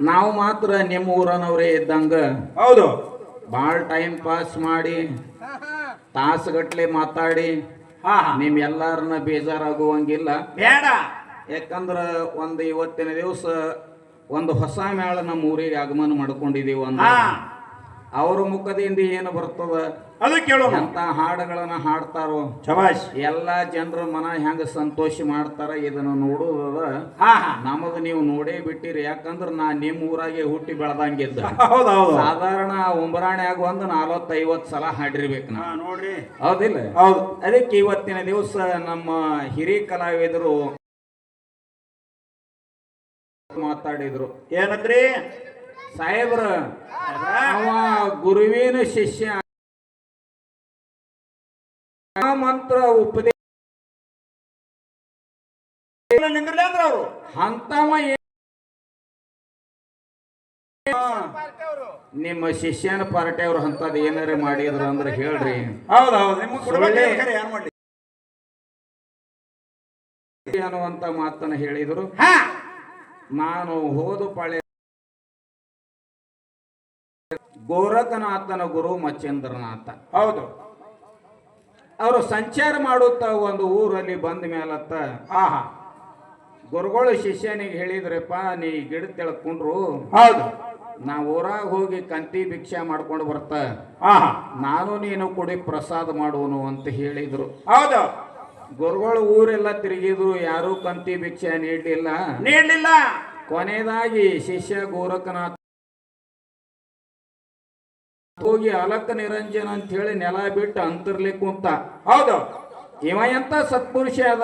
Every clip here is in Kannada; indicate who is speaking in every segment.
Speaker 1: ನಾವು ಮಾತ್ರ ನಿಮ್ಮ ಊರನವರೇ ಇದ್ದಂಗ.
Speaker 2: ಹೌದು.
Speaker 1: ಭಾಳ ಟೈಮ್ ಪಾಸ್ ಮಾಡಿ ತಾಸುಗಟ್ಲೆ ಮಾತಾಡಿ
Speaker 2: ಹಾ
Speaker 1: ನಿಮ್ ಎಲ್ಲಾರನ್ನ ಬೇಜಾರಾಗುವಂಗಿಲ್ಲ.
Speaker 2: ಬೇಡ.
Speaker 1: ಯಾಕಂದ್ರ ಒಂದು ಇವತ್ತಿನ ದಿವಸ ಒಂದು ಹೊಸ ಮೇಳ ನಮ್ಮ ಊರಿಗೆ ಆಗಮನ ಮಾಡ್ಕೊಂಡಿದೀವಿ
Speaker 2: ಅಂದ
Speaker 1: ಅವ್ರ ಮುಖದಿಂದ ಏನು ಬರ್ತದ?
Speaker 2: ಅದು ಕೇಳೋಣ
Speaker 1: ಅಂತ ಹಾಡುಗಳನ್ನ ಹಾಡ್ತಾರೋ?
Speaker 2: ಶಬಾಷ್.
Speaker 1: ಎಲ್ಲಾ ಜನರ ಮನ ಹೆಂಗ ಸಂತೋಷ ಮಾಡ್ತಾರ ಇದನ್ನ ನೋಡುದ
Speaker 2: ಹಾ ಹಾ.
Speaker 1: ನಮಗ ನೀವು ನೋಡೇ ಬಿಟ್ಟಿರಿ ಯಾಕಂದ್ರ ನಾ ನಿಮ್ಮ ಊರಾಗೆ ಹುಟ್ಟಿ ಬೆಳೆದಂಗಿದ್ದ.
Speaker 2: ಹೌದು ಹೌದು.
Speaker 1: ಸಾಧಾರಣ ಉಂಬರಾಣ್ಯಾಗ ಒಂದು ನಲವತ್ತೈವತ್ತು ಸಲ ಹಾಡಿರ್ಬೇಕು ನಾ.
Speaker 2: ನೋಡ್ರಿ.
Speaker 1: ಹೌದಿಲ್ಲ?
Speaker 2: ಹೌದು.
Speaker 1: ಅದಕ್ಕೆ ಇವತ್ತಿನ ದಿವಸ ನಮ್ಮ ಹಿರಿಯ ಕಲಾವಿದರು ಮಾತಾಡಿದ್ರು.
Speaker 2: ಏನಂದ್ರಿ?
Speaker 1: ಸಾಹೇಬ್ರ ಅವ ಗುರುವಿನ ಶಿಷ್ಯ ಮಂತ್ರ ಉಪದೇಶ
Speaker 2: ನಿಂದ್ರಲಿ ಅಂದ್ರ ಅವರು.
Speaker 1: ಅಂತವ ನಿಮ್ಮ ಶಿಷ್ಯನ ಪಾರ್ಟಿ ಅವ್ರು ಅಂತದ್ ಏನಾರ ಮಾಡಿದ್ರ ಅಂದ್ರೆ ಹೇಳ್ರಿ.
Speaker 2: ಹೌದು ಹೌದು ನಿಮ್ಗೆ. ಏನ್ ಮಾಡ್ಲಿ?
Speaker 1: ಅನ್ನುವಂತ ಮಾತನ್ನ ಹೇಳಿದ್ರು. ನಾನು ಹೋದು ಪಾಳೆ ಗೋರಖನಾಥನ ಗುರು ಮಚ್ಚೇಂದ್ರನಾಥ.
Speaker 2: ಹೌದು.
Speaker 1: ಅವರು ಸಂಚಾರ ಮಾಡುತ್ತ ಒಂದು ಊರಲ್ಲಿ ಬಂದ ಮೇಲತ್ತ
Speaker 2: ಆಹಾ
Speaker 1: ಗುರುಗಳು ಶಿಷ್ಯನಿಗೆ ಹೇಳಿದ್ರಪ್ಪ ನೀ ಗಿಡ ತೆಳ್ಕೊಂಡ್ರು.
Speaker 2: ಹೌದು.
Speaker 1: ನಾ ಊರಾಗ ಹೋಗಿ ಕಂತಿ ಭಿಕ್ಷೆ ಮಾಡ್ಕೊಂಡು ಬರ್ತ.
Speaker 2: ಹಾ ಹಾ
Speaker 1: ನಾನು ನೀನು ಕೊಡಿ ಪ್ರಸಾದ ಮಾಡುವನು ಅಂತ ಹೇಳಿದ್ರು.
Speaker 2: ಹೌದು.
Speaker 1: ಗುರುಗಳು ಊರೆಲ್ಲ ತಿರುಗಿದ್ರು ಯಾರೂ ಕಂತಿ ಭಿಕ್ಷೆ ನೀಡಲಿಲ್ಲ.
Speaker 2: ನೀಡಲಿಲ್ಲ.
Speaker 1: ಕೊನೆಯದಾಗಿ ಶಿಷ್ಯ ಗೋರಖನಾಥ್ ಹೋಗಿ ಅಲಕ ನಿರಂಜನ ಅಂತ ಹೇಳಿ ನೆಲ ಬಿಟ್ಟು ಅಂತರ್ಲಿ ಕುಂತ
Speaker 2: ಹೌದು
Speaker 1: ಇವ ಎಂತ ಸತ್ಪುರುಷ ಅದ?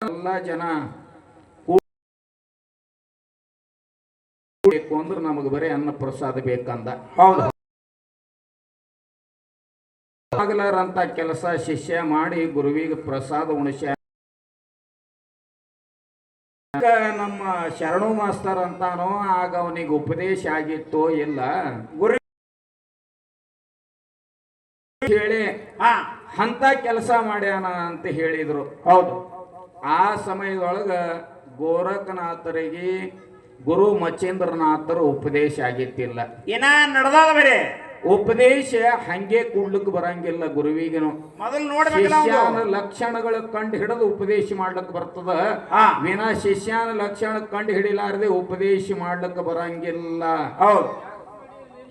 Speaker 1: ಎಲ್ಲ ಜನ ಅಂದ್ರೆ ನಮಗೆ ಬರೀ ಅನ್ನ ಪ್ರಸಾದ ಬೇಕಂದ.
Speaker 2: ಹೌದು.
Speaker 1: ಅಂತ ಕೆಲಸ ಶಿಷ್ಯ ಮಾಡಿ ಗುರುವಿಗೆ ಪ್ರಸಾದ ಉಣಿಸ್ಯ ನಮ್ಮ ಶರಣು ಮಾಸ್ತರ್ ಅಂತಾನೋ ಆಗ ಅವನಿಗೆ ಉಪದೇಶ ಆಗಿತ್ತೋ ಇಲ್ಲ?
Speaker 2: ಗುರು
Speaker 1: ಹೇಳಿ
Speaker 2: ಆ
Speaker 1: ಹಂತ ಕೆಲಸ ಮಾಡ್ಯಾನ ಅಂತ ಹೇಳಿದ್ರು.
Speaker 2: ಹೌದು.
Speaker 1: ಆ ಸಮಯದೊಳಗ ಗೋರಖನಾಥರಿಗೆ ಗುರು ಮಚ್ಚೇಂದ್ರನಾಥರು ಉಪದೇಶ ಆಗಿತ್ತಿಲ್ಲ.
Speaker 2: ಏನ ನಡೆದಾದ ಬೇರೆ?
Speaker 1: ಉಪದೇಶ ಹಂಗೆ ಕೂಡ್ಲಿಕ್ಕೆ ಬರಂಗಿಲ್ಲ ಗುರುವಿಗನು.
Speaker 2: ಮೊದಲು
Speaker 1: ಶಿಷ್ಯನ. ಲಕ್ಷಣಗಳು ಕಂಡು ಹಿಡಿದು ಉಪದೇಶ ಮಾಡ್ಲಿಕ್ಕೆ ಬರ್ತದ. ವಿನ ಶಿಷ್ಯಾನ ಲಕ್ಷಣ ಕಂಡು ಹಿಡಿಲಾರದೆ ಉಪದೇಶ ಮಾಡ್ಲಿಕ್ಕೆ ಬರಂಗಿಲ್ಲ.
Speaker 2: ಹೌದು.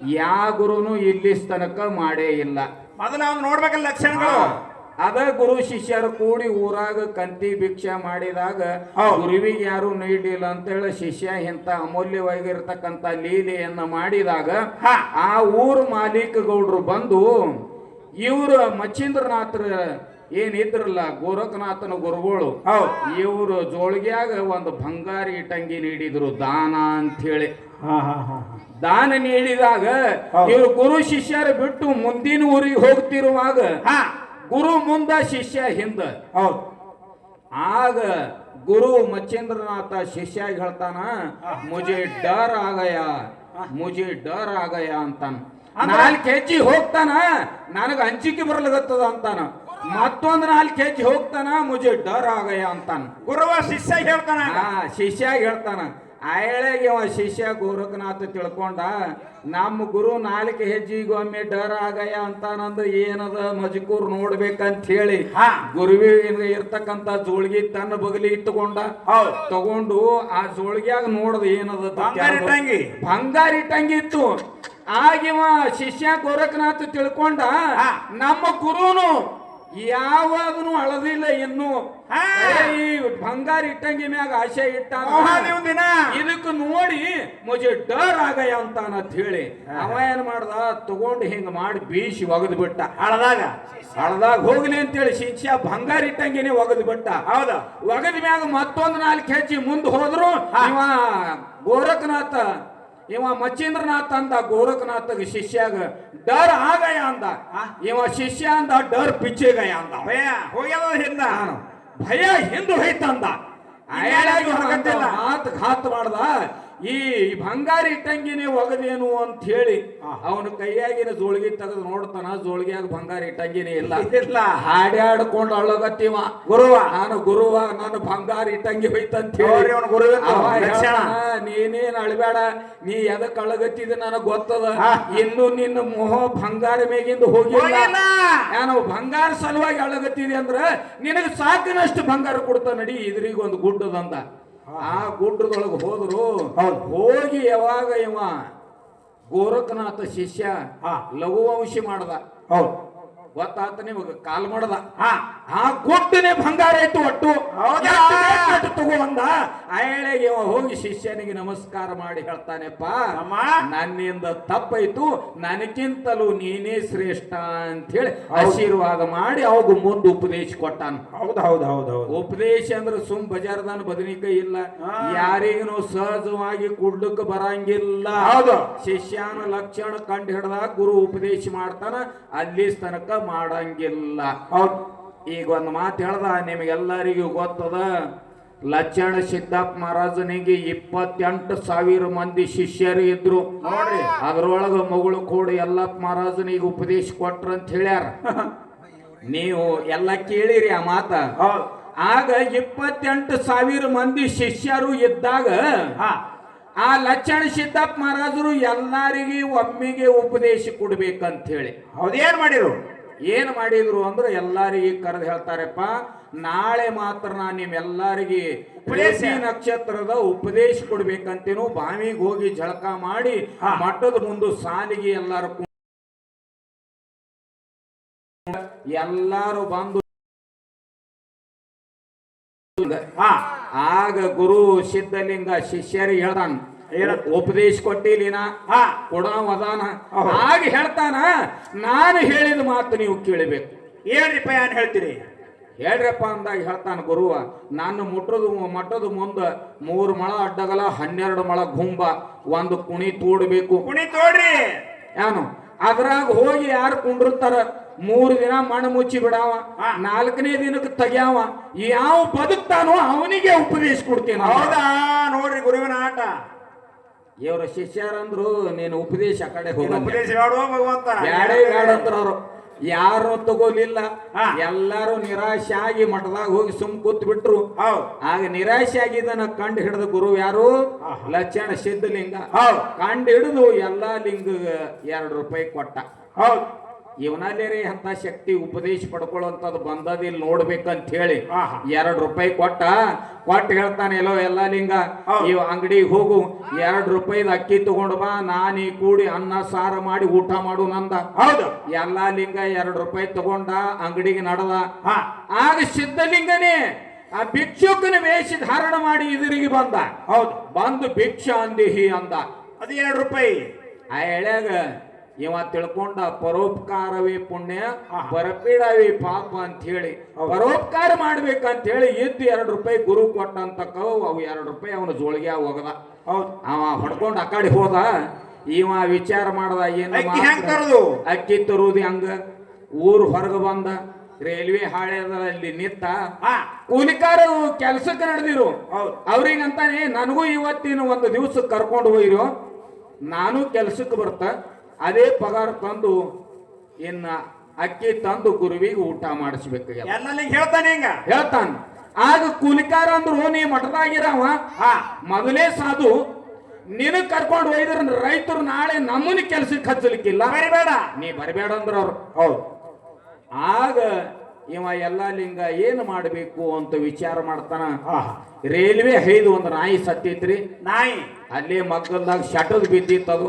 Speaker 1: ಯಾ ಗುರುನು ಇಲ್ಲಿ ತನಕ ಮಾಡೇ ಇಲ್ಲ.
Speaker 2: ಮೊದಲು ಅವ್ನು ನೋಡ್ಬೇಕಲ್ಲ ಲಕ್ಷಣಗಳು.
Speaker 1: ಅದ ಗುರು ಶಿಷ್ಯರು ಕೂಡಿ ಊರಾಗ ಕಂತಿ ಭಿಕ್ಷೆ ಮಾಡಿದಾಗ. ಗುರುವಿಗೆ ಯಾರು ನೀಡಿಲ್ಲ ಅಂತ ಹೇಳಿ ಶಿಷ್ಯ ಇಂತ ಅಮೂಲ್ಯವಾಗಿರ್ತಕ್ಕಂಥ ಲೀಲೆಯನ್ನ ಮಾಡಿದಾಗ ಆ ಊರ ಮಾಲೀಕ ಗೌಡ್ರು ಬಂದು ಇವರು ಮಚ್ಚೀಂದ್ರನಾಥರ ಏನಿದ್ರಲ್ಲ ಗೋರಖನಾಥನ ಗುರುಗಳು ಇವರು ಜೋಳಿಗ್ಯಾಗ ಒಂದು ಬಂಗಾರಿ ಇಟಂಗಿ ನೀಡಿದ್ರು ದಾನ ಅಂತ ಹೇಳಿ ದಾನ ನೀಡಿದಾಗ. ಇವರು ಗುರು ಶಿಷ್ಯರು ಬಿಟ್ಟು ಮುಂದಿನ ಊರಿಗೆ ಹೋಗ್ತಿರುವಾಗ ಗುರು ಮುಂದ ಶಿಷ್ಯ ಹಿಂದ.
Speaker 2: ಹೌದು.
Speaker 1: ಆಗ ಗುರು ಮಚ್ಚೇಂದ್ರನಾಥ ಶಿಷ್ಯ ಹೇಳ್ತಾನ ಮುಜೆ ಡರ್ ಆಗಯ ಮುಜೆ ಡರ್ ಆಗಯ ಅಂತಾನ. ನಾಲ್ಕು ಹೆಜ್ಜಿ ಹೋಗ್ತಾನ ನನಗ ಅಂಜಿಕೆ ಬರ್ಲಗತ್ತದ ಅಂತಾನ. ಮತ್ತೊಂದ್ ನಾಲ್ಕು ಹೆಜ್ಜಿ ಹೋಗ್ತಾನ ಮುಜೆ ಡರ್ ಆಗಯ ಅಂತಾನ.
Speaker 2: ಗುರುವ ಶಿಷ್ಯ ಹೇಳ್ತಾನ
Speaker 1: ಶಿಷ್ಯ ಹೇಳ್ತಾನ. ಆಯಳೆಗೆ ಅವ ಶಿಷ್ಯ ಗೋರಖನಾಥ ತಿಳ್ಕೊಂಡ ನಮ್ಮ ಗುರು ನಾಲ್ಕು ಹೆಜ್ಜಿಗೆ ಒಮ್ಮೆ ಡರ್ ಅಂತ ನಂದು ಏನದ ಮಜಕೂರ್ ನೋಡ್ಬೇಕಂತ ಹೇಳಿ ಗುರುವಿನ ಇರ್ತಕ್ಕಂತ ಜೋಳಿಗೆ ತನ್ನ ಬಗಲಿ ಇಟ್ಟುಕೊಂಡ. ತಗೊಂಡು ಆ ಜೋಳಿಗ್ಯಾಗ ನೋಡ್ದ ಏನದ
Speaker 2: ಬಂಗಾರ ಇಟ್ಟಂಗಿ.
Speaker 1: ಬಂಗಾರ ಇಟ್ಟಂಗಿ ಇತ್ತು ಆಗಿವ ಶಿಷ್ಯ ಗೋರಖನಾಥ ತಿಳ್ಕೊಂಡ ನಮ್ಮ ಗುರುನು ಯಾವಾಗನು ಅಳದಿಲ್ಲ ಇನ್ನು. ಬಂಗಾರ ಇಟ್ಟಂಗಿ ಮ್ಯಾಗ ಆಶೆ
Speaker 2: ಇಟ್ಟ ನೀವು ದಿನ.
Speaker 1: ಇದಕ್ಕೆ ನೋಡಿ ಮುಜೆ ಡರ್ ಆಗಯ ಅಂತ ಅಂತ ಹೇಳಿ. ಅವ ಏನ್ ಮಾಡ್ದ? ತಗೊಂಡು ಹಿಂಗ ಮಾಡಿ ಬೀಸಿ ಒಗದ್ ಬಿಟ್ಟ
Speaker 2: ಹಳದಾಗ.
Speaker 1: ಹಳದಾಗ ಹೋಗ್ಲಿ ಅಂತೇಳಿ ಶಿಷ್ಯ ಬಂಗಾರ ಇಟ್ಟಂಗಿನೇ ಒಗದ್ ಬಿಟ್ಟ
Speaker 2: ಹೌದ.
Speaker 1: ಒಗದ್ ಮ್ಯಾಗ ಮತ್ತೊಂದು ನಾಲ್ಕು ಹೆಜ್ಜೆ ಮುಂದೆ ಹೋದ್ರು ಇವ ಗೋರಖನಾಥ ಇವ ಮಚೀಂದ್ರನಾಥ್ ಅಂದ ಗೋರಖನಾಥಗ ಶಿಷ್ಯಾಗ ಡರ್ ಆಗಯ ಅಂದ. ಇವ ಶಿಷ್ಯ ಅಂದ ಡರ್ ಪಿಚ್ಚೆಗಯ ಅಂದ
Speaker 2: ಹೋಗ್ಯಾವ ಹೋಗ್ಯದ ಹಿಂದ.
Speaker 1: ಭಯ ಹಿಂದು ಹೋಯ್ತಂದ. ಮಾತು ಘಾತ ಮಾಡ್ದ ಈ ಬಂಗಾರ ಇಟ್ಟಂಗಿನೇ ಒಗದೇನು ಅಂತ ಹೇಳಿ ಅವನು ಕೈಯಾಗಿನ ಜೋಳಿಗೆ ತೆಗೆದು ನೋಡ್ತಾನ ಜೋಳಿಗೆಯಾಗ ಬಂಗಾರ ಇಟ್ಟಂಗಿನೇ ಇಲ್ಲ.
Speaker 2: ಇಲ್ಲ.
Speaker 1: ಹಾಡ್ಯಾಡ್ಕೊಂಡು ಅಳ್ಳಗತ್ತಿವ
Speaker 2: ಗುರುವ.
Speaker 1: ನಾನು ಗುರುವ ನಾನು ಬಂಗಾರ ಇಟ್ಟಂಗಿ ಹೋಯ್ತಂತ ಹೇಳಿ
Speaker 2: ಅವ್ನ
Speaker 1: ನೀನೇನ್ ಅಳ್ಬೇಡ ನೀ ಎದಕ್ ಅಳಗತ್ತಿದ ನನಗ್ ಗೊತ್ತದ. ಇನ್ನು ನಿನ್ನ ಮೊಹ ಬಂಗಾರ ಮೇಗಿಂದ ಹೋಗಿಲ್ಲ.
Speaker 2: ಹೋಗಿಲ್ಲ.
Speaker 1: ನಾನು ಬಂಗಾರ ಸಲುವಾಗಿ ಅಳಗತ್ತಿದೆ ಅಂದ್ರ ನಿನಗೆ ಸಾಕಿನಷ್ಟು ಬಂಗಾರ ಕೊಡ್ತಾ ನಡಿ ಇದ್ರಿಗೊಂದು ಗುಡ್ಡದಂದ. ಆ ಗುಡ್ಡದೊಳಗೆ ಹೋದ್ರು
Speaker 2: ಹೌದು.
Speaker 1: ಹೋಗಿ ಯಾವಾಗ ಇವ ಗೋರಖನಾಥ ಶಿಷ್ಯ
Speaker 2: ಹಾ.
Speaker 1: ಲಘುವಂಶಿ ಮಾಡ್ದ
Speaker 2: ಹೌದು
Speaker 1: ಗೊತ್ತಾತ ನಿಮಗೆ ಕಾಲ್ ಮಾಡದ.
Speaker 2: ಹಾ
Speaker 1: ಆ ಗುಡ್ಡನೆ ಬಂಗಾರ ಇತ್ತು ಒಟ್ಟು
Speaker 2: ಹೌದಾ?
Speaker 1: ತಗೊಂಡ ಅಯಳೆಗೆ ಹೋಗಿ ಶಿಷ್ಯನಿಗೆ ನಮಸ್ಕಾರ ಮಾಡಿ ಹೇಳ್ತಾನೆಪ್ಪ. ನನ್ನಿಂದ ತಪ್ಪಾಯ್ತು ನನಗಿಂತಲೂ ನೀನೇ ಶ್ರೇಷ್ಠ ಅಂತ ಹೇಳಿ. ಆಶೀರ್ವಾದ ಮಾಡಿ ಅವಾಗ ಮುಂದೆ ಉಪದೇಶ ಕೊಟ್ಟಾನ.
Speaker 2: ಹೌದು ಹೌದು ಹೌದು ಹೌದು.
Speaker 1: ಉಪದೇಶ ಅಂದ್ರೆ ಸುಮ್ ಬಜಾರ್ದಾನ ಬದನಿಕಾಯಿ ಇಲ್ಲ. ಯಾರಿಗೂ ಸಹಜವಾಗಿ ಕುಡ್ಲಕ್ ಬರಂಗಿಲ್ಲ.
Speaker 2: ಹೌದು.
Speaker 1: ಶಿಷ್ಯನ ಲಕ್ಷಣ ಕಂಡು ಹಿಡ್ದಾಗ ಗುರು ಉಪದೇಶ ಮಾಡ್ತಾನ. ಅಲ್ಲಿ ತನಕ ಮಾಡಂಗಿಲ್ಲ.
Speaker 2: ಹೌದು.
Speaker 1: ಈಗ ಒಂದು ಮಾತು ಹೇಳ್ದ ನಿಮಗೆಲ್ಲರಿಗೂ ಗೊತ್ತದ? ಲಕ್ಷಣ ಸಿದ್ದಪ್ಪ ಮಹಾರಾಜನಿಗೆ ಇಪ್ಪತ್ತೆಂಟು ಸಾವಿರ ಮಂದಿ ಶಿಷ್ಯರು ಇದ್ರು.
Speaker 2: ನೋಡ್ರಿ.
Speaker 1: ಅದ್ರೊಳಗ ಮಗಳು ಕೂಡ ಎಲ್ಲಪ್ಪ ಮಹಾರಾಜನಿಗೆ ಉಪದೇಶ ಕೊಟ್ರ ಅಂತ ಹೇಳ್ಯಾರ. ನೀವು ಎಲ್ಲ ಕೇಳಿರಿ ಆ ಮಾತ. ಆಗ ಇಪ್ಪತ್ತೆಂಟು ಸಾವಿರ ಮಂದಿ ಶಿಷ್ಯರು ಇದ್ದಾಗ ಆ ಲಕ್ಷಣ ಸಿದ್ದಪ್ಪ ಮಹಾರಾಜರು ಎಲ್ಲರಿಗೆ ಒಮ್ಮಿಗೆ ಉಪದೇಶ ಕೊಡ್ಬೇಕಂತ ಹೇಳಿ.
Speaker 2: ಹೌದೇನ್ ಏನ್ ಮಾಡಿರು?
Speaker 1: ಏನ್ ಮಾಡಿದ್ರು ಅಂದ್ರೆ ಎಲ್ಲರಿಗೆ ಕರೆದು ಹೇಳ್ತಾರಪ್ಪ ನಾಳೆ ಮಾತ್ರ ನಾನು ನಿಮ್ಮೆಲ್ಲರಿಗೆ. ಪ್ರೇಸಿ ನಕ್ಷತ್ರದ ಉಪದೇಶ ಕೊಡ್ಬೇಕಂತೇನು ಬಾವಿಗೆ ಹೋಗಿ ಜಳಕ ಮಾಡಿ. ಮಠದ ಮುಂದೆ ಸಾಲಿಗೆ ಎಲ್ಲಾರು ಎಲ್ಲಾರು ಬಂದು ಆಗ ಗುರು ಸಿದ್ಧಲಿಂಗ ಶಿಷ್ಯರಿಗೆ ಹೇಳ್ತಾನ
Speaker 2: ಏನಂತ?
Speaker 1: ಉಪದೇಶ ಕೊಟ್ಟಿಲಿನ
Speaker 2: ಹಾ.
Speaker 1: ಕೊಡವ ಹಾಗೆ ಹೇಳ್ತಾನ ನಾನು ಹೇಳಿದ ಮಾತು ನೀವು ಕೇಳಬೇಕು.
Speaker 2: ಹೇಳ್ರಿಪ್ಪ ಏನ್ ಹೇಳ್ತೀರಿ?
Speaker 1: ಹೇಳ್ರಪ್ಪ ಅಂದಾಗ ಹೇಳ್ತಾನ ಗುರುವ ನಾನು ಮುಟ್ಟದು ಮಟ್ಟದ ಮುಂದೆ ಮೂರು ಮಳ ಅಡ್ಡಗಲ ಹನ್ನೆರಡು ಮಳ ಗುಂಬ ಒಂದು ಕುಣಿ ತೂಡಬೇಕು.
Speaker 2: ಕುಣಿ ತೋಡ್ರಿ.
Speaker 1: ಏನು ಅದ್ರಾಗ ಹೋಗಿ ಯಾರು ಕುಂಡಿರ್ತಾರ ಮೂರು ದಿನ ಮಣ್ಣು ಮುಚ್ಚಿ ಬಿಡಾವ. ನಾಲ್ಕನೇ ದಿನಕ್ಕೆ ತೆಗ್ಯಾವ. ಯಾವ ಬದುಕ್ತಾನೋ ಅವನಿಗೆ ಉಪದೇಶ ಕೊಡ್ತೀನಿ
Speaker 2: ಹೌದಾ? ನೋಡ್ರಿ ಗುರುವಿನ ಆಟ.
Speaker 1: ಇವ್ರ ಶಿಷ್ಯರಂದ್ರು ನೀನು ಉಪದೇಶ ಆ ಕಡೆ
Speaker 2: ಹೋಗ್ತಾರೆ
Speaker 1: ಹೋಗಲ್ಲ
Speaker 2: ಉಪದೇಶ ಬೇಡುವ ಭಗವಂತ
Speaker 1: ಬ್ಯಾಡೇ ಬ್ಯಾಡ ಅಂದ್ರ ಅವ್ರು. ಯಾರು ತಗೋಲಿಲ್ಲ. ಎಲ್ಲಾರು ನಿರಾಶೆ ಆಗಿ ಮಠದಾಗ ಹೋಗಿ ಸುಮ್ ಕೂತ್ ಬಿಟ್ರು. ಆಗ ನಿರಾಶೆ ಆಗಿದ್ದನ್ನ ಕಂಡು ಹಿಡಿದ ಗುರು ಯಾರು. ಲಕ್ಷಣ ಸಿದ್ಧಲಿಂಗ. ಕಂಡು ಹಿಡಿದು ಎಲ್ಲಾ ಲಿಂಗ ಎರಡು ರೂಪಾಯಿ ಕೊಟ್ಟ.
Speaker 2: ಹೌದು.
Speaker 1: ಇವನಲ್ಲೇ ಅಂತ ಶಕ್ತಿ ಉಪದೇಶ ಪಡ್ಕೊಳ್ಳುವಂಥದ್ದು ಬಂದದಿಲ್ಲ ನೋಡ್ಬೇಕಂತ ಹೇಳಿ. ಎರಡು ರೂಪಾಯಿ ಕೊಟ್ಟ ಕೊಟ್ಟು ಹೇಳ್ತಾನೆ ಎಲ್ಲೋ ಎಲ್ಲ ಲಿಂಗ.
Speaker 2: ಈ
Speaker 1: ಇವ್ ಅಂಗಡಿಗೆ ಹೋಗು ಎರಡು ರೂಪಾಯಿದ ಅಕ್ಕಿ ತಗೊಂಡು ಬಾ ನಾನೀ ಕೂಡಿ ಅನ್ನ ಸಾರ ಮಾಡಿ ಊಟ ಮಾಡು ನಂದ.
Speaker 2: ಹೌದು.
Speaker 1: ಎಲ್ಲ ಲಿಂಗ ಎರಡು ರೂಪಾಯಿ ತಗೊಂಡ ಅಂಗಡಿಗೆ ನಡೆದ. ಆಗ ಸಿದ್ಧಲಿಂಗನೇ ಆ ಭಿಕ್ಷುಕನ ವೇಷ ಧಾರಣ ಮಾಡಿ ಇದರಿಗೆ ಬಂದ.
Speaker 2: ಹೌದು.
Speaker 1: ಬಂದು ಭಿಕ್ಷ ಅಂದಿಹಿ ಅಂದ.
Speaker 2: ಅದು ಎರಡು ರೂಪಾಯಿ.
Speaker 1: ಆ ಎಳ್ಯಾಗ ಇವ ತಿಳ್ಕೊಂಡ ಪರೋಪಕಾರವೇ ಪುಣ್ಯ ಬರಪೀಡವೇ ಪಾಪ ಅಂತ ಹೇಳಿ. ಪರೋಪಕಾರ ಮಾಡ್ಬೇಕಂತ ಹೇಳಿ ಇದ್ದು ಎರಡು ರೂಪಾಯಿ ಗುರು ಕೊಟ್ಟಂತ ಅವು ಎರಡು ರೂಪಾಯಿ ಅವನು ಜೋಳಿಗೆ ಹೋಗದ.
Speaker 2: ಹೌದು.
Speaker 1: ಅವ ಹೊಡ್ಕೊಂಡು ಆ ಕಡೆ ಹೋದ ಇವ ವಿಚಾರ ಮಾಡ್ದ ಏನು
Speaker 2: ಅಕ್ಕಿ
Speaker 1: ತರುವುದು ಹಂಗ? ಊರು ಹೊರಗೆ ಬಂದ ರೈಲ್ವೆ ಹಾಳೆದಲ್ಲಿ ನಿಂತ ಕೂಲಿಕಾರ ಕೆಲ್ಸಕ್ಕೆ ನಡೆದಿರು. ಅವ್ರಿಗಂತಾನೆ ನನಗೂ ಇವತ್ತಿನ ಒಂದು ದಿವಸ ಕರ್ಕೊಂಡು ಹೋಗಿರೋ ನಾನು ಕೆಲ್ಸಕ್ಕೆ ಬರ್ತ ಅದೇ ಪಗಾರ ತಂದು ಇನ್ನ ಅಕ್ಕಿ ತಂದು ಗುರುವಿಗೆ ಊಟ ಮಾಡಿಸ್ಬೇಕು
Speaker 2: ಎಲ್ಲ. ನಿಂಗೆ ಹೇಳ್ತಾನೆ ಹಿಂಗ.
Speaker 1: ಹೇಳ್ತಾನ. ಆಗ ಕೂಲಿಕಾರ ಅಂದ್ರು ನೀ ಮಠದಾಗಿರವ.
Speaker 2: ಹಾ.
Speaker 1: ಮೊದಲೇ ಸಾಧು ನಿನಗ್ ಕರ್ಕೊಂಡು ಹೋಯ್ದ್ರ ರೈತರು ನಾಳೆ ನಮ್ಮನ್ನ ಕೆಲ್ಸಕ್ಕೆ ಹಚ್ಚಲಿಕ್ಕಿಲ್ಲ.
Speaker 2: ಬರಬೇಡ.
Speaker 1: ನೀ ಬರಬೇಡ ಅಂದ್ರ ಅವ್ರು.
Speaker 2: ಹೌದು.
Speaker 1: ಆಗ ಇವ ಎಲ್ಲ ಲಿಂಗ ಏನು ಮಾಡಬೇಕು ಅಂತ ವಿಚಾರ ಮಾಡ್ತಾನ? ರೈಲ್ವೆ ಹೈದು ಒಂದು ನಾಯಿ ಸತ್ತೈತ್ರಿ.
Speaker 2: ನಾಯಿ.
Speaker 1: ಅಲ್ಲಿ ಮಗ್ಗಲ್ದಾಗ ಶಟದ್ ಬಿದ್ದಿತ್ತದು.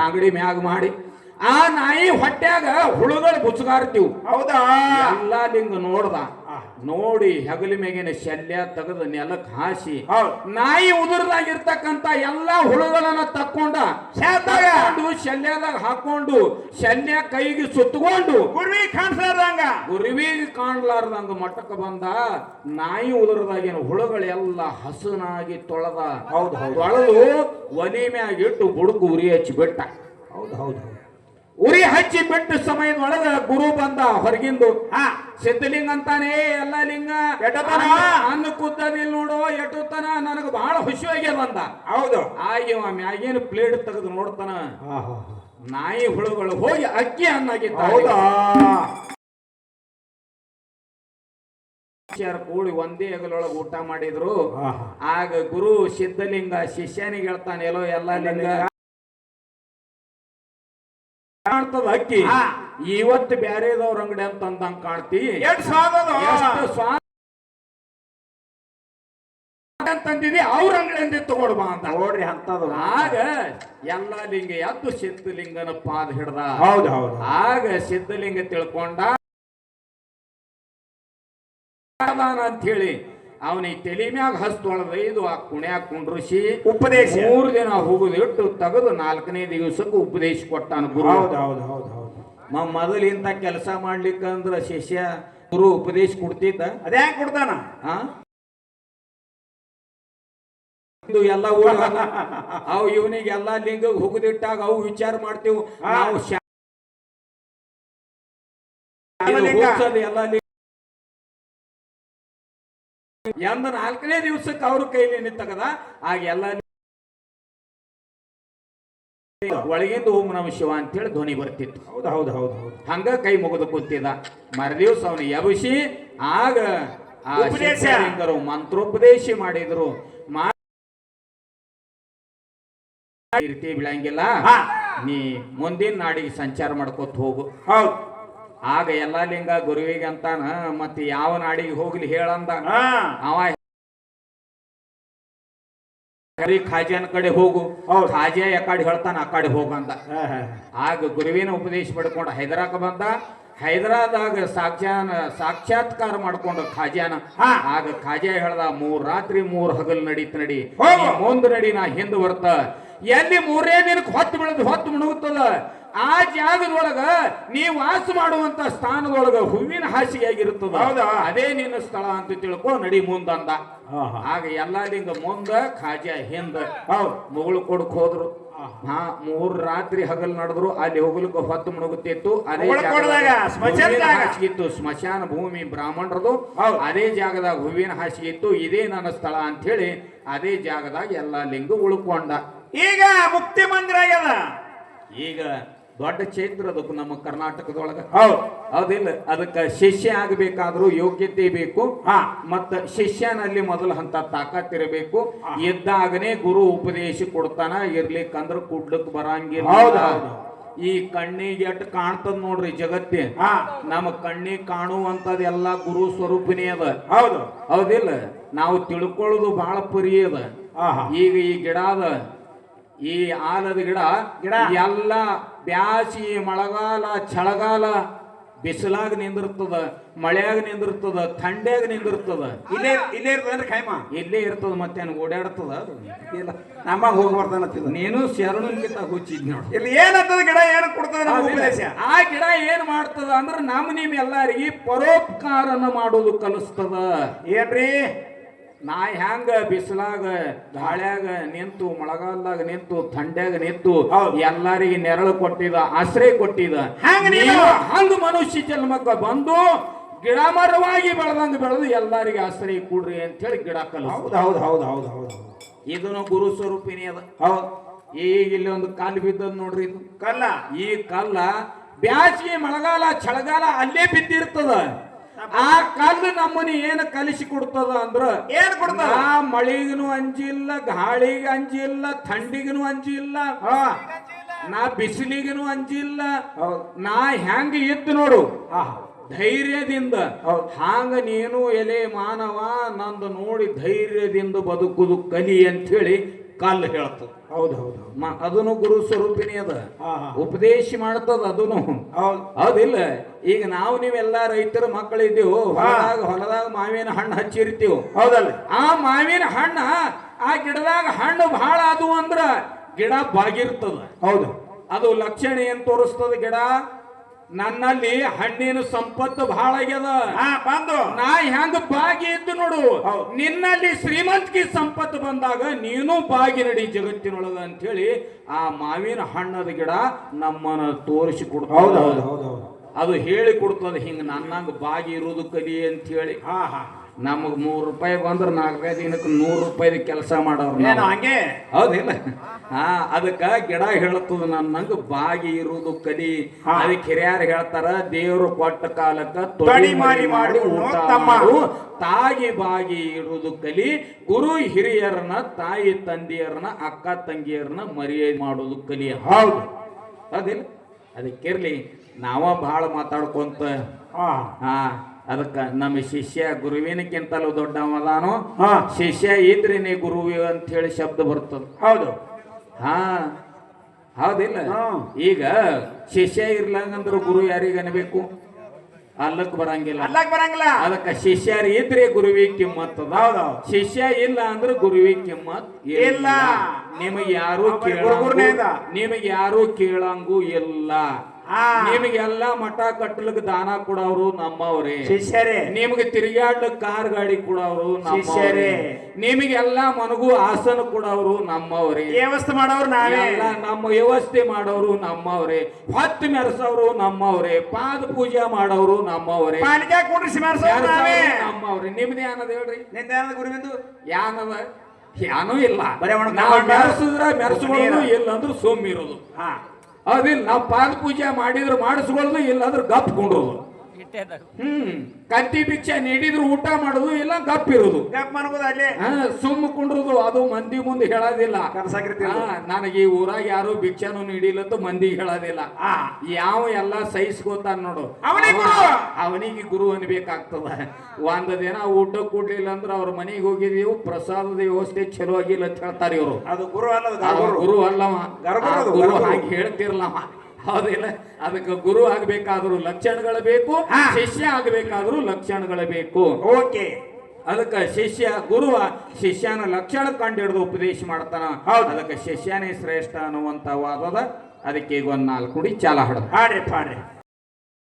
Speaker 1: ಅಂಗಡಿ ಮ್ಯಾಗ ಮಾಡಿ. ಆ ನಾಯಿ ಹೊಟ್ಯಾಗ ಹುಳುಗಳು ಬುಚ್ಚಗಾರ್ತೀವ್
Speaker 2: ಹೌದಾ?
Speaker 1: ಎಲ್ಲಾ ಲಿಂಗ ನೋಡ್ದ. ನೋಡಿ ಹೆಗಲಿ ಮೇಗಿನ ಶಲ್ಯ ತೆಗೆದು ನೆಲಕ್ಕೆ ಹಾಸಿ ನಾಯಿ ಉದುರ್ದಾಗಿರ್ತಕ್ಕಂತ ಎಲ್ಲಾ ಹುಳುಗಳನ್ನ ತಕ್ಕೊಂಡ ಶಲ್ಯದಾಗ ಹಾಕೊಂಡು ಶಲ್ಯ ಕೈಗೆ ಸುತ್ತಕೊಂಡು
Speaker 2: ಗುರುವಿ ಕಾಣಿಸ್ಲಾರ್ದಂಗ.
Speaker 1: ಗುರುವಿಗೆ ಕಾಣ್ಲಾರ್ದಂಗ ಮಟ್ಟಕ್ಕೆ ಬಂದ ನಾಯಿ ಉದುರದಾಗಿನ ಹುಳುಗಳೆಲ್ಲ ಹಸನಾಗಿ ತೊಳೆದ
Speaker 2: ಹೌದು, ಹೌದು.
Speaker 1: ತೊಳೆದು ಒಲಿ ಮ್ಯಾಗ ಇಟ್ಟು ಬುಡುಕು ಉರಿ ಹಚ್ಚಿ ಬಿಟ್ಟ.
Speaker 2: ಹೌದು ಹೌದು.
Speaker 1: ಉರಿ ಹಚ್ಚಿ ಬಿಟ್ಟ ಸಮಯದೊಳಗ ಗುರು ಬಂದ ಹೊರಗಿಂದು
Speaker 2: ಹಾ
Speaker 1: ಸಿದ್ಧಲಿಂಗ ಅಂತಾನೆ ಎಲ್ಲ ಲಿಂಗ
Speaker 2: ಎಟತನ?
Speaker 1: ಅನ್ನ- ಕುದ್ದದಿಲ್ ನೋಡು ಎಟ್ಟುತನ ನನಗ ಬಹಳ ಖುಷಿ ಆಗ್ಯದ ಅಂದ.
Speaker 2: ಹೌದು.
Speaker 1: ಆಗಿ ಮ್ಯಾಗಿನ ಪ್ಲೇಟ್ ತೆಗೆದು ನೋಡ್ತಾನ. ನಾಯಿ ಹುಳುಗಳು ಹೋಗಿ ಅಕ್ಕಿ ಅನ್ನಾಗಿತ್ತ
Speaker 2: ಹೌದಾ?
Speaker 1: ಕೂಡಿ ಒಂದೇ ಅಗಲೊಳಗೆ ಊಟ ಮಾಡಿದ್ರು. ಆಗ ಗುರು ಸಿದ್ಧಲಿಂಗ ಶಿಷ್ಯನಿಗೆ ಹೇಳ್ತಾನೆ ಎಲ್ಲೋ ಎಲ್ಲ ಲಿಂಗ ಕಾಣ್ತದ ಅಕ್ಕಿ. ಇವತ್ತು ಬ್ಯಾರೇದವ್ರ ಅಂಗಡಿ ಅಂತ ಅಂದಂಗ ಕಾಣ್ತಿ.
Speaker 2: ಸ್ವಾಮಿ ಸ್ವಾದ?
Speaker 1: ಸ್ವಾ ಅಂತಂದಿದಿ ಅವ್ರ ಅಂಗಡಿಯಿಂದ ತಗೊಳ್ಬಾ ಅಂತ.
Speaker 2: ನೋಡ್ರಿ ಅಂತದ.
Speaker 1: ಆಗ ಎಲ್ಲ ಲಿಂಗ ಎದ್ದು ಸಿದ್ಧಲಿಂಗನ ಪಾದ ಹಿಡ್ದ.
Speaker 2: ಹೌದು ಹೌದು.
Speaker 1: ಆಗ ಸಿದ್ಧಲಿಂಗ ತಿಳ್ಕೊಂಡ ಅಂತ ಹೇಳಿ ಅವನಿಗೆ ತಲೆ ಮ್ಯಾಗ ಹಸ್ತೊಳದೈದು ಆ ಕುಣ್ಯಾಗ ಕುಂಡ್ರಿಸಿ
Speaker 2: ಉಪದೇಶ.
Speaker 1: ಮೂರು ದಿನ ಹೋಗುದು ಇಟ್ಟು ತೆಗೆದು ನಾಲ್ಕನೇ ದಿವಸಕ್ಕೆ ಉಪದೇಶ ಕೊಟ್ಟಾನ ಗುರು.
Speaker 2: ಹೌದು ಹೌದು ಹೌದು ಹೌದು.
Speaker 1: ಮ ಮೊದಲು ಇಂಥ ಕೆಲಸ ಮಾಡ್ಲಿಕ್ಕಂದ್ರ ಶಿಷ್ಯ ಗುರು ಉಪದೇಶ ಕೊಡ್ತಿದ್ದ?
Speaker 2: ಅದೇ ಕೊಡ್ತಾನ?
Speaker 1: ಇದು ಎಲ್ಲ ಊರ ಅವು ಇವನಿಗೆ ಎಲ್ಲಾ ಲಿಂಗ ಹೋಗುದಿಟ್ಟಾಗ ಅವು ವಿಚಾರ ಮಾಡ್ತೀವಿ. ನಾವು ಶಾ- ಎಲ್ಲ ಲಿಂಗ. ಎಂದ ನಾಲ್ಕನೇ ದಿವಸಕ್ಕೆ ಅವ್ರ ಕೈಲಿ ನಿಂತಗದ ಆಗ ಎಲ್ಲ ಒಳಗಿಂದ ಓಂ ನಮ ಶಿವ ಅಂತೇಳಿ ಧ್ವನಿ ಬರ್ತಿತ್ತು.
Speaker 2: ಹೌದು ಹೌದು ಹೌದು ಹೌದು.
Speaker 1: ಹಂಗ ಕೈ ಮುಗಿದು ಕೂತಿದ್ದ ಮರದಿವ್ಸ ಅವನು ಎಬಸಿ ಆಗ ಆ. ಮಂತ್ರೋಪದೇಶ ಮಾಡಿದ್ರು. ರೀತಿ ಬೀಳಂಗಿಲ್ಲ. ನೀ ಮುಂದಿನ ನಾಡಿಗೆ ಸಂಚಾರ ಮಾಡ್ಕೋತ ಹೋಗು.
Speaker 2: ಹೌದು.
Speaker 1: ಆಗ ಎಲ್ಲ ಲಿಂಗ ಗುರುವಿಗೆ ಅಂತಾನ ಮತ್ತ ಯಾವ ನಾಡಿಗೆ ಹೋಗ್ಲಿ ಹೇಳಂದ ಅವ ಖಾಜಾನ ಕಡೆ ಹೋಗು.
Speaker 2: ಖಾಜಿಯ
Speaker 1: ಖಾಜಾ ಯಾಕಡೆ ಹೇಳ್ತಾನ ಆ ಕಡೆ ಹೋಗಂದ. ಆಗ ಗುರುವಿನ ಉಪದೇಶ ಪಡ್ಕೊಂಡು ಹೈದರಾಕ ಬಂದ. ಹೈದರಾದಾಗ ಸಾಕ್ಷಾನ ಸಾಕ್ಷಾತ್ಕಾರ ಮಾಡ್ಕೊಂಡು
Speaker 2: ಖಾಜಿಯಾನ.
Speaker 1: ಆಗ ಖಾಜಾ ಹೇಳ್ದ ಮೂರ್ ರಾತ್ರಿ ಮೂರ್ ಹಗಲ್ ನಡೀತ ನಡಿ. ಮುಂದ್ ನಡಿ ನಾ ಹಿಂದ್ ಬರ್ತ. ಎಲ್ಲಿ ಮೂರೇ ದಿನಕ್ಕೆ ಹೊತ್ತು ಬಿಡದ್ ಹೊತ್ತು ಮುಣುಗುತ್ತದ? ಆ ಜಾಗದೊಳಗ ನೀ ವಾಸ ಮಾಡುವಂತ ಸ್ಥಾನದೊಳಗ ಹೂವಿನ ಹಾಸಿಗೆ ಆಗಿರುತ್ತದ.
Speaker 2: ಹೌದಾ?
Speaker 1: ಅದೇ ನಿನ್ನ ಸ್ಥಳ ಅಂತ ತಿಳ್ಕೊ ನಡಿ ಮುಂದಂದ. ಆಗ ಎಲ್ಲಾ ಲಿಂಗ ಮುಂದ ಖಾಜಾ ಹಿಂದ
Speaker 2: ಹೌದು.
Speaker 1: ಮುಗುಳು ಕೊಡಕ್ ಹೋದ್ರು. ಹಾ ಮೂರ್ ರಾತ್ರಿ ಹಗಲ್ ನಡೆದ್ರು ಅಲ್ಲಿ ಹೋಗ್ಲಿಕ್ಕೆ ಹೊತ್ತು ಮುಳುಗುತ್ತಿತ್ತು ಅದೇ. ಹಾಸಿಗೆ ಇತ್ತು. ಸ್ಮಶಾನ ಭೂಮಿ ಬ್ರಾಹ್ಮಣರದು. ಅದೇ ಜಾಗದಾಗ ಹೂವಿನ ಹಾಸಿಗೆ ಇತ್ತು. ಇದೇ ನನ್ನ ಸ್ಥಳ ಅಂತ ಹೇಳಿ ಅದೇ ಜಾಗದಾಗ ಎಲ್ಲಾ ಲಿಂಗ ಉಳ್ಕೊಂಡ.
Speaker 2: ಈಗ ಮುಕ್ತಿ ಮಂದಿರ ಆಗ್ಯದ.
Speaker 1: ಈಗ ದೊಡ್ಡ ಕ್ಷೇತ್ರ ಅದಕ್ಕೆ ನಮ್ಮ ಕರ್ನಾಟಕದೊಳಗ.
Speaker 2: ಹೌದು.
Speaker 1: ಅದಕ್ಕ ಅದಕ್ಕೆ ಶಿಷ್ಯ ಆಗಬೇಕಾದ್ರೂ ಯೋಗ್ಯತೆ ಬೇಕು.
Speaker 2: ಹಾ.
Speaker 1: ಮತ್ತ ಶಿಷ್ಯನಲ್ಲಿ ಮೊದಲ ಹಂತ ತಾಕತ್ತಿರಬೇಕು ಇದ್ದಾಗನೇ ಗುರು ಉಪದೇಶ ಕೊಡ್ತಾನ. ಇರ್ಲಿಕ್ಕಂದ್ರ ಕುಡ್ಲಕ್ ಬರಂಗಿಲ್ಲ. ಈ ಕಣ್ಣಿಗೆ ಎಟ್ ಕಾಣ್ತದ ನೋಡ್ರಿ ಜಗತ್ತೇ. ನಮ್ಮ ಕಣ್ಣಿಗೆ ಕಾಣುವಂತದ ಎಲ್ಲಾ ಗುರು ಸ್ವರೂಪನೇ ಅದ.
Speaker 2: ಹೌದು.
Speaker 1: ಹೌದಿಲ್ಲ. ನಾವು ತಿಳ್ಕೊಳ್ಳೋದು ಬಹಳ ಪರಿ ಅದ. ಈಗ ಈ ಗಿಡ ಅದ ಈ ಆಲದ ಗಿಡ
Speaker 2: ಗಿಡ.
Speaker 1: ಎಲ್ಲ ಬ್ಯಾಸಿ ಮಳೆಗಾಲ ಚಳಗಾಲ ಬಿಸಿಲಾಗ ನಿಂದಿರ್ತದ ಮಳೆಯಾಗ ನಿಂದಿರ್ತದ ಥಂಡ್ಯಾಗ ನಿಂದಿರ್ತದ.
Speaker 2: ಇಲ್ಲೇ ಇಲ್ಲೇ ಅಂದ್ರೆ ಖೈಮ?
Speaker 1: ಇಲ್ಲೇ ಇರ್ತದ ಮತ್ತೆ ಓಡಾಡ್ತದ? ಅದು
Speaker 2: ಇಲ್ಲ. ನಮ್ಮಾಗ ಹೋಗಿ ಬರ್ತಾನತ್ತಿದ
Speaker 1: ನೀನು ಶರಣನ್ಕಿತ ಹುಚ್ಚಿದ್ ನೋಡು.
Speaker 2: ಇಲ್ಲಿ ಏನಂತದ ಗಿಡ ಏನು ಕೊಡ್ತದ ನಮ್ಮ ಉಪದೇಶ?
Speaker 1: ಆ ಗಿಡ ಏನು ಮಾಡ್ತದ ಅಂದ್ರೆ ನಮ್ಮ ನಿಮ್ ಎಲ್ಲರಿಗೆ ಪರೋಪಕಾರನ ಮಾಡೋದು ಕಲಿಸ್ತದ.
Speaker 2: ಏನ್ರಿ?
Speaker 1: ನಾ ಹೆಂಗ ಬಿಸಿಲಾಗ ಗಾಳ್ಯಾಗ ನಿಂತು ಮಳೆಗಾಲದಾಗ ನಿಂತು ಥಂಡ್ಯಾಗ ನಿಂತು. ಎಲ್ಲರಿಗೆ ನೆರಳು ಕೊಟ್ಟಿದ ಆಶ್ರಯ ಕೊಟ್ಟಿದ.
Speaker 2: ಹಂಗ
Speaker 1: ಮನುಷ್ಯ ಜನ್ಮಕ್ಕ ಬಂದು ಗಿಡ ಮರವಾಗಿ ಬೆಳೆದಂಗ ಬೆಳೆದು ಎಲ್ಲರಿಗೆ ಆಶ್ರಯ ಕೊಡ್ರಿ ಅಂತ ಹೇಳಿ ಗಿಡ ಕಲ್
Speaker 2: ಹೌದು ಹೌದು ಹೌದು ಹೌದು ಹೌದು
Speaker 1: ಇದನ್ನು ಗುರು ಸ್ವರೂಪಿನಿ ಅದ.
Speaker 2: ಹೌದು.
Speaker 1: ಈಗ ಇಲ್ಲಿ ಒಂದು ಕಲ್ ಬಿದ್ದದ್ ನೋಡ್ರಿ ಇದು.
Speaker 2: ಕಲ್ಲ?
Speaker 1: ಈ ಕಲ್ಲ ಬ್ಯಾಸಿಗೆ ಮಳೆಗಾಲ ಚಳಗಾಲ ಅಲ್ಲೇ ಬಿದ್ದಿರ್ತದ. ಆ ಕಲ್ಲು ನಮ್ಮನಿ ಏನು ಕಲಿಸಿ ಕೊಡ್ತದ ಅಂದ್ರ
Speaker 2: ಏನ್ ಕೊಡ್ತದ?
Speaker 1: ಆ ಮಳಿಗನು ಅಂಜಿಲ್ಲ ಗಾಳಿಗೆ ಅಂಜಿಲ್ಲ ಥಂಡಿಗನು ಅಂಜಿಲ್ಲ ನಾ ಬಿಸಿಲಿಗನು ಅಂಜಿಲ್ಲ ನಾ ಹೆಂಗ ಇದ್ದು ನೋಡು. ಧೈರ್ಯದಿಂದ. ಹಾಂಗ ನೀನು ಎಲೆ ಮಾನವ ನಂದು ನೋಡಿ ಧೈರ್ಯದಿಂದ ಬದುಕುದು ಕಲಿ ಅಂತ ಹೇಳಿ ಕಲ್ಲು ಹೇಳ್ತದ.
Speaker 2: ಹೌದು ಹೌದು
Speaker 1: ಅದನ್ನು ಗುರು ಸ್ವರೂಪಿಣಿ ಅದ. ಉಪದೇಶಿ ಮಾಡ್ತದ ಅದನ್ನು.
Speaker 2: ಹೌದು.
Speaker 1: ಹೌದಿಲ್ಲ. ಈಗ ನಾವು ನೀವೆಲ್ಲ ರೈತರ ಮಕ್ಕಳಿದ್ದೇವು ಹೊಲದಾಗ ಹೊಲದಾಗ ಮಾವಿನ ಹಣ್ಣು ಹಚ್ಚಿರ್ತೀವಿ.
Speaker 2: ಹೌದಲ್ಲ
Speaker 1: ಆ ಮಾವಿನ ಹಣ್ಣ ಆ ಗಿಡದಾಗ ಹಣ್ಣು ಬಹಳ ಅದು ಅಂದ್ರ ಗಿಡ ಬಾಗಿರ್ತದ.
Speaker 2: ಹೌದು.
Speaker 1: ಅದು ಲಕ್ಷಣ ಏನ್ ತೋರಿಸ್ತದ ಗಿಡ? ನನ್ನಲ್ಲಿ ಹಣ್ಣಿನ ಸಂಪತ್ತು ಬಹಳ ಆಗ್ಯದ.
Speaker 2: ಹಾ ಬಂದು
Speaker 1: ನಾ ಹೆಂಗ ಬಾಗಿ ಇದ್ದು ನೋಡು. ನಿನ್ನಲ್ಲಿ ಶ್ರೀಮಂತಿಕೆ ಸಂಪತ್ತು ಬಂದಾಗ ನೀನು ಬಾಗಿ ನಡಿ ಜಗತ್ತಿನೊಳಗ ಅಂತ ಹೇಳಿ ಆ ಮಾವಿನ ಹಣ್ಣದ ಗಿಡ ನಮ್ಮನ್ನ ತೋರಿಸಿ
Speaker 2: ಹೌದು
Speaker 1: ಅದು ಹೇಳಿ ಕೊಡ್ತದ ಹಿಂಗ ನನ್ನಂಗ ಬಾಗಿ ಇರುವುದು ಕಲಿ ಅಂತ ಹೇಳಿ
Speaker 2: ಹಾ ಹಾ.
Speaker 1: ನಮಗ್ ಮೂರ್ ರೂಪಾಯಿ ಬಂದ್ರ ನಾಲ್ಕೈದು ದಿನಕ್ಕೆ ನೂರು ರೂಪಾಯಿ ಕೆಲಸ ಮಾಡೋರು
Speaker 2: ಏನು. ಹಂಗೆ?
Speaker 1: ಹೌದಿಲ್ಲ? ಹಾ ಅದಕ್ಕ ಗಿಡ ಹೇಳತ್ತದ ನನ್ನಂಗ ಬಾಗಿ ಇರುವುದು ಕಲಿ. ಅದಕ್ಕೆ ಹಿರಿಯರು ಹೇಳ್ತಾರ ದೇವರು ಕೊಟ್ಟ ಕಾಲಕ್ಕ
Speaker 2: ತೊಡಿ ಮಾರಿ ಮಾಡಿ
Speaker 1: ಊಟ ಮಾಡು. ತಾಗಿ ಬಾಗಿ ಇರುವುದು ಕಲಿ ಗುರು ಹಿರಿಯರನ್ನ ತಾಯಿ ತಂದೆಯರನ್ನ ಅಕ್ಕ ತಂಗಿಯರನ್ನ ಮರ್ಯಾದೆ ಮಾಡೋದು ಕಲಿ.
Speaker 2: ಹೌದು.
Speaker 1: ಹೌದಿಲ್ಲ? ಅದಕ್ಕಿರ್ಲಿ ನಾವ ಬಹಳ ಮಾತಾಡ್ಕೊಂತ.
Speaker 2: ಹಾ.
Speaker 1: ಅದಕ್ಕ ನಮ್ಮ ಶಿಷ್ಯ ಗುರುವಿನಕ್ಕಿಂತಲೂ ದೊಡ್ಡವದಾನು
Speaker 2: ಹಾ.
Speaker 1: ಶಿಷ್ಯ ಇದ್ರೇನೆ ಗುರುವಿ ಅಂತ ಹೇಳಿ ಶಬ್ದ ಬರ್ತದ.
Speaker 2: ಹೌದು.
Speaker 1: ಹಾ. ಹೌದಿಲ್ಲ. ಈಗ ಶಿಷ್ಯ ಇರ್ಲಂಗಂದ್ರ ಗುರು ಯಾರಿಗ ಅನ್ಬೇಕು? ಅಲ್ಲಕ್ ಬರಂಗಿಲ್ಲ.
Speaker 2: ಅಲ್ಲಕ್ ಬರಂಗಿಲ್ಲ.
Speaker 1: ಅದಕ್ಕೆ ಶಿಷ್ಯರು ಇದ್ರೆ ಗುರುವಿ ಕಿಮ್ಮತ್
Speaker 2: ಹೌದು.
Speaker 1: ಶಿಷ್ಯ ಇಲ್ಲ ಅಂದ್ರೆ ಗುರುವಿ ಕಿಮ್ಮತ್
Speaker 2: ಇಲ್ಲ.
Speaker 1: ನಿಮಗೆ ಯಾರು
Speaker 2: ಕೇಳ
Speaker 1: ನಿಮಗೆ ಯಾರು ಕೇಳಂಗೂ ಇಲ್ಲ. ನಿಮಗೆಲ್ಲ ಮಠ ಕಟ್ಟಲಕ್ಕ ದಾನ ಕೊಡೋರು ನಮ್ಮವ್ರಿ.
Speaker 2: ಶಿಷ್ಯರೇ.
Speaker 1: ನಿಮಗೆ ತಿರುಗಾಡ್ಲಕ್ ಕಾರ್ ಗಾಡಿ ಕೊಡೋರು ನಮ್ಮವ್ರೆ.
Speaker 2: ಶಿಷ್ಯರೇ.
Speaker 1: ನಿಮಗೆಲ್ಲ ಮನಗೂ ಆಸನ ಕೊಡೋರು ನಮ್ಮವ್ರಿ.
Speaker 2: ವ್ಯವಸ್ಥೆ ಮಾಡೋರು ನಾವೇ.
Speaker 1: ಎಲ್ಲ ನಮ್ಮ ವ್ಯವಸ್ಥೆ ಮಾಡೋರು ನಮ್ಮವ್ರೆ. ಹೊತ್ತು ಮೆರೆಸೋರು ನಮ್ಮವ್ರೆ. ಪಾದ ಪೂಜೆ ಮಾಡೋರು ನಮ್ಮವ್ರೆ.
Speaker 2: ಪಾಲಿಕೆ ಕೂಡಿಸಿ ಮೆರೆಸೋರು ನಾವೇ.
Speaker 1: ನಮ್ಮವ್ರಿ. ನಿಮ್ದು ಏನದ ಹೇಳ್ರಿ?
Speaker 2: ನಿಂದ ಗುರುವಿಂದು
Speaker 1: ಯಾನದ? ಏನೂ ಇಲ್ಲ. ಮೆರೆಸಿದ್ರೆ ಮೆರೆಸ್ಕೊಳ್ಳೋದು. ಇಲ್ಲ ಅಂದ್ರೆ ಸೋಮಿರೋದು
Speaker 2: ಹಾ.
Speaker 1: ಅದಿಲ್ಲ ನಾವು ಪಾದ ಪೂಜೆ ಮಾಡಿದ್ರೆ ಮಾಡಿಸ್ಕೊಳ್ಳೋದು ಇಲ್ಲ ಗಪ್ ಗಪ್ ಹ್ಮ್ ಕತ್ತಿ ಭಿಕ್ಷೆ ನೀಡಿದ್ರು ಊಟ ಮಾಡುದು ಇಲ್ಲ ಗಪ್ ಇರೋದು
Speaker 2: ಅಲ್ಲಿ.
Speaker 1: ಹಾ ಸುಮ್ಮ ಕುಂಡ್ರದು ಅದು ಮಂದಿ ಮುಂದೆ ಹೇಳೋದಿಲ್ಲ. ಹಾ, ನನಗೆ ಈ ಊರಾಗ ಯಾರು ಭಿಕ್ಷಾನು ನೀಡಿಲ್ಲ ಅಂತ ಮಂದಿ ಹೇಳೋದಿಲ್ಲ.
Speaker 2: ಆ.
Speaker 1: ಯಾವ ಎಲ್ಲ ಸಹಿಸ್ಕೋತಾನ ನೋಡು.
Speaker 2: ಗುರು.
Speaker 1: ಅವನಿಗೆ ಗುರು ಅನ್ಬೇಕಾಗ್ತದ. ಒಂದ್ ದಿನ ಊಟ ಕೊಡ್ಲಿಲ್ಲ ಅಂದ್ರೆ ಅವ್ರ ಮನೆಗೆ ಹೋಗಿದೀವಿ ಪ್ರಸಾದದ ವ್ಯವಸ್ಥೆ ಚಲೋ ಆಗಿಲ್ಲ ಅಂತ ಹೇಳ್ತಾರೆ ಇವರು.
Speaker 2: ಅದು ಗುರು ಅಲ್ಲ ಅದು
Speaker 1: ಗುರು ಅಲ್ಲವ.
Speaker 2: ಗರ್ಭಗುರು
Speaker 1: ಆ
Speaker 2: ಅದು,
Speaker 1: ಗುರು
Speaker 2: ಗರ್ಭಗುರು.
Speaker 1: ಹಾಗೆ ಹೇಳ್ತಿರ್ಲವ. ಹೌದಿಲ್ಲ ಅದಕ್ಕೆ ಗುರು ಆಗ್ಬೇಕಾದ್ರೂ ಲಕ್ಷಣಗಳು ಬೇಕು ಶಿಷ್ಯ ಆಗ್ಬೇಕಾದ್ರೂ ಲಕ್ಷಣಗಳು ಬೇಕು.
Speaker 2: ಓಕೆ.
Speaker 1: ಅದಕ್ಕೆ ಶಿಷ್ಯ ಗುರುವ ಶಿಷ್ಯನ ಲಕ್ಷಣ ಕಂಡು ಹಿಡಿದು ಉಪದೇಶ ಮಾಡ್ತಾನ.
Speaker 2: ಹೌದು.
Speaker 1: ಅದಕ್ಕೆ ಶಿಷ್ಯನೇ ಶ್ರೇಷ್ಠ ಅನ್ನುವಂತ ವಾದದ ಅದಕ್ಕೆ ಈಗ ಒಂದ್ ನಾಲ್ಕು ಕುಡಿ ಚಾಲ ಹಡದ
Speaker 2: ಹಾಡ್ರಿ ಪಾಡ್ರಿ